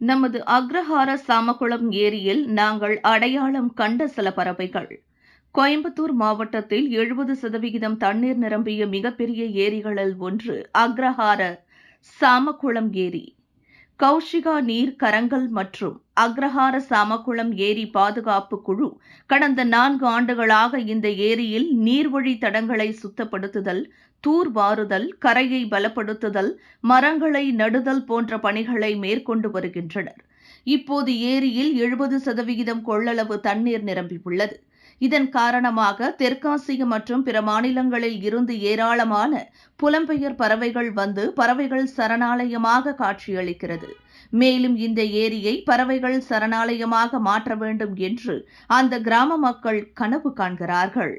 நமது அக்ரஹார சாமக்குளம் ஏரியில் நாங்கள் அடையாளம் கண்ட சில பறவைகள். கோயம்புத்தூர் மாவட்டத்தில் எழுபது சதவிகிதம் தண்ணீர் நிரம்பிய மிகப்பெரிய ஏரிகளில் ஒன்று அக்ரஹார சாமக்குளம் ஏரி. கௌஷிகா நீர் கரங்கல் மற்றும் அக்ரஹார சாமக்குளம் ஏரி பாதுகாப்பு குழு கடந்த நான்கு ஆண்டுகளாக இந்த ஏரியில் நீர்வழி தடங்களை சுத்தப்படுத்துதல் தூர்வாறுதல் கரையை பலப்படுத்துதல் மரங்களை நடுதல் போன்ற பணிகளை மேற்கொண்டு வருகின்றனர். இப்போது ஏரியில் எழுபது சதவிகிதம் கொள்ளளவு தண்ணீர் நிரம்பியுள்ளது. இதன் காரணமாக தெற்காசிய மற்றும் பிற மாநிலங்களில் இருந்து ஏராளமான புலம்பெயர் பறவைகள் வந்து பறவைகள் சரணாலயமாக காட்சியளிக்கிறது. மேலும் இந்த ஏரியை பறவைகள் சரணாலயமாக மாற்ற வேண்டும் என்று அந்த கிராம மக்கள் கனவு காண்கிறார்கள்.